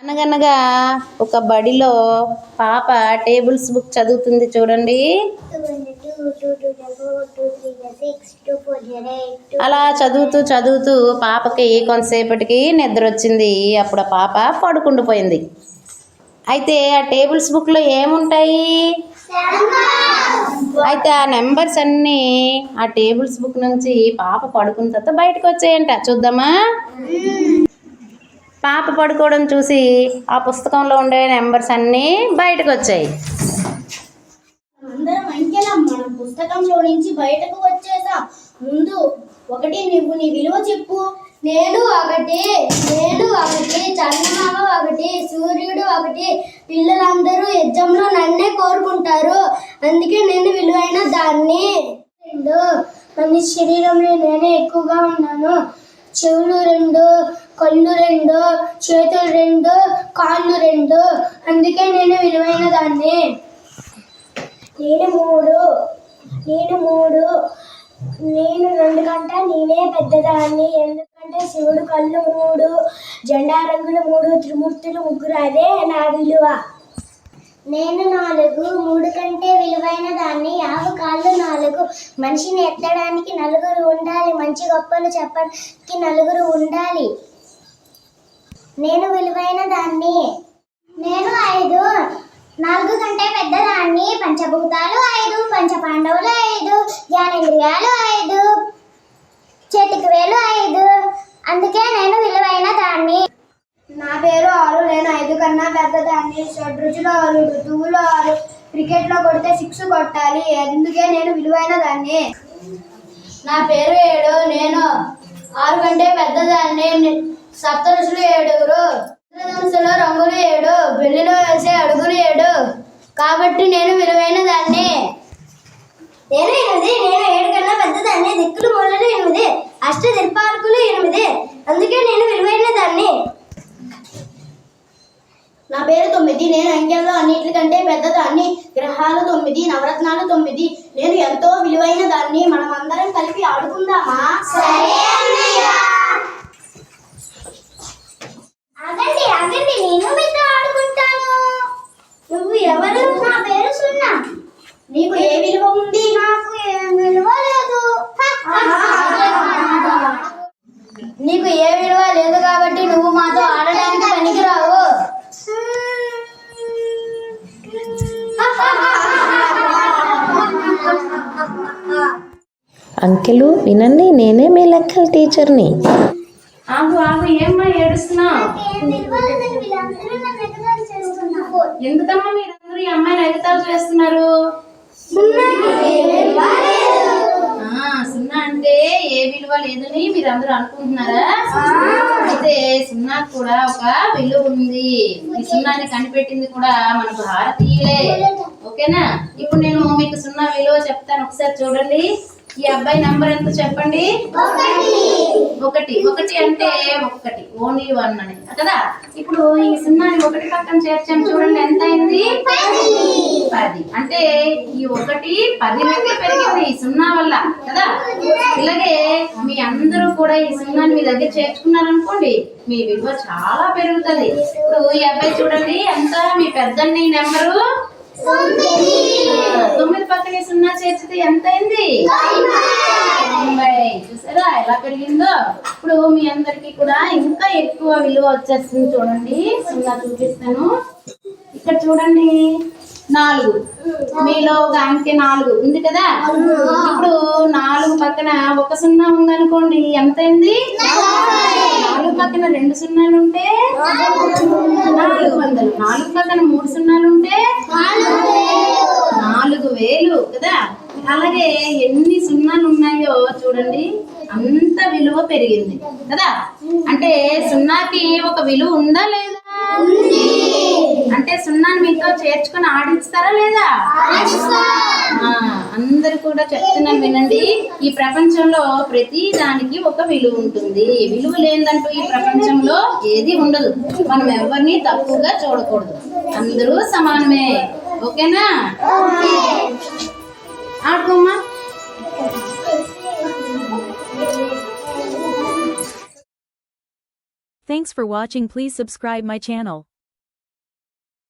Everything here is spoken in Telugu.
అనగనగా ఒక బడిలో పాప టేబుల్స్ బుక్ చదువుతుంది చూడండి. అలా చదువుతూ చదువుతూ పాపకి కొంతసేపటికి నిద్ర వచ్చింది అప్పుడు ఆ పాప పడుకుండిపోయింది అయితే ఆ టేబుల్స్ బుక్లో ఏముంటాయి? అయితే ఆ నెంబర్స్ అన్నీ ఆ టేబుల్స్ బుక్ నుంచి పాప పడుకున్న తర్వాత బయటకు వచ్చాయంట. చూద్దామా? పాప పడుకోవడం చూసి ఆ పుస్తకంలో ఉండే నెంబర్స్ అన్నీ బయటకు వచ్చాయి అందరం అంకెలా. మన పుస్తకంలో నుంచి బయటకు వచ్చేసా. ముందు ఒకటి నువ్వు నీ విలువ చెప్పు. నేను ఒకటి నేను ఒకటి చందమామ ఒకటి సూర్యుడు ఒకటి పిల్లలందరూ యజ్ఞంలో నన్నే కోరుకుంటారు. అందుకే నేను విలువైన దాన్ని. రెండు. మనిషి శరీరంలో నేనే ఎక్కువగా ఉన్నాను. చెవులు రెండు కళ్ళు రెండు చేతులు రెండు కాళ్ళు రెండు. అందుకే నేను విలువైన దాన్ని. నేను మూడు నేను మూడు నేను రెండు కంటే నేనే పెద్దదాన్ని. ఎందుకంటే శివుడు కళ్ళు మూడు జెండా రంగులు మూడు త్రిమూర్తులు ముగ్గురు అదే నా విలువ. నేను నాలుగు మూడు కంటే విలువైన దాన్ని యాభై కాళ్ళు నాలుగు. మనిషిని ఎత్తడానికి నలుగురు ఉండాలి. మంచి గొప్పలు చెప్పడానికి నలుగురు ఉండాలి. నేను విలువైన దాన్ని. నేను ఐదు నాలుగు కంటే పెద్దదాన్ని. పంచభూతాలు ఐదు పంచ పాండవులు ఐదు జ్ఞానేంద్రియాలు ఐదు చేతికి వేలు ఐదు అందుకే నేను విలువైన దాన్ని నా పేరు ఆరు నేను ఐదు కన్నా పెద్దదాన్ని షడ్రుచులు ఆరు ఋతువులు ఆరు క్రికెట్లో కొడితే సిక్స్ కొట్టాలి. అందుకే నేను విలువైన దాన్ని? నా పేరు ఏడు నేను ఆరు కంటే పెద్దదాన్ని సప్తరుషులు ఏడుగురు ఇంద్రధనుస్సులో రంగులు ఏడు పెళ్ళిలో వేసే అడుగులు ఏడు. కాబట్టి నేను విలువైన దాన్ని. నేను ఎనిమిది నేను ఏడు కన్నా పెద్దదాన్ని. దిక్కులు మూలలు ఎనిమిది అష్ట దిర్పార్కులు ఎనిమిది. అందుకే నేను విలువైన దాన్ని నా పేరు తొమ్మిది నేను అంకెల్లో అన్నిటికంటే పెద్దదాన్ని. గ్రహాలు తొమ్మిది నవరత్నాలు తొమ్మిది. నేను ఎంతో విలువైన దాన్ని మనం అందరం కలిపి ఆడుకుందామా? ఆగండి ఆగండి నేను మీతో ఆడుకుంటాను. నువ్వు ఎవరు? నా పేరు సున్నా. నీకు ఏ విలువ ఉంది? నాకు ఏ విలువ లేదు. నీకు ఏ విలువ లేదు కాబట్టి నువ్వు మాతో ఆడడానికి అంకెలు వినండి నేనే మీ లెక్కల టీచర్ని. ఆగు ఆగు ఏమ్మా ఏడుస్తున్నావు? ఎందుకమ్మా మీరందరూ ఈ అమ్మాయిని ఎగతాలు చేస్తున్నారు? సున్నా అంటే ఏ విలువ లేదని మీరందరూ అనుకుంటున్నారా? అయితే సున్నా కూడా ఒక విలువ ఉంది. ఈ సున్నాని కనిపెట్టింది కూడా మనకు భారతీయులే. ఓకేనా? ఇప్పుడు నేను మీకు సున్నా విలువ చెప్తాను. ఒకసారి చూడండి. ఈ అబ్బాయి నంబర్ ఎంత చెప్పండి? ఒకటి. ఒకటి అంటే ఒకటి ఓన్లీ వన్ అని. కదా? ఇప్పుడు ఈ సున్నాని ఒకటి పక్కన చేర్చాను. చూడండి ఎంత అయింది? పది. అంటే ఈ ఒకటి పది రెట్లు పెరిగింది ఈ సున్నా వల్ల. కదా? ఇలాగే మీ అందరూ కూడా ఈ సున్నాని మీ దగ్గర చేర్చుకున్నారనుకోండి మీ విలువ చాలా పెరుగుతుంది. ఇప్పుడు ఈ అబ్బాయి చూడండి ఎంత? మీ పెద్దని నెంబరు తొమ్మిది పక్కన సున్నా చేర్చితే ఎంత అయింది తొంభై. చూసారా ఎలా పెరిగిందో? ఇప్పుడు మీ అందరికి కూడా ఇంకా ఎక్కువ విలువ వచ్చేస్తుంది చూడండి. సున్నా చూపిస్తాను. ఇక్కడ చూడండి. నాలుగు. మీలో ఒక అంకె నాలుగు. ఉంది కదా? ఇప్పుడు నాలుగు పక్కన ఒక సున్నా ఉందనుకోండి ఎంత అయింది నాలుగు పక్కన రెండు సున్నాలు ఉంటే నాలుగు వందలు. నాలుగు పక్కన మూడు సున్నాలు ఉంటే? నాలుగు వేలు. కదా? అలాగే ఎన్ని సున్నాలు ఉన్నాయో చూడండి. అంత విలువ పెరిగింది కదా? అంటే సున్నాకి ఒక విలువ ఉందా లేదా? అంటే సున్నాని మీతో చేర్చుకొని ఆడిస్తారా లేదా? అందరూ కూడా చెప్తున్నాను వినండి. ఈ ప్రపంచంలో ప్రతి దానికి ఒక విలువ ఉంటుంది. విలువ లేదంటూ ఈ ప్రపంచంలో ఏది ఉండదు. మనం ఎవరిని తక్కువగా చూడకూడదు. అందరూ సమానమే. ఓకేనా? ఆడుకోమ్మా. Thanks for watching. Please subscribe my channel.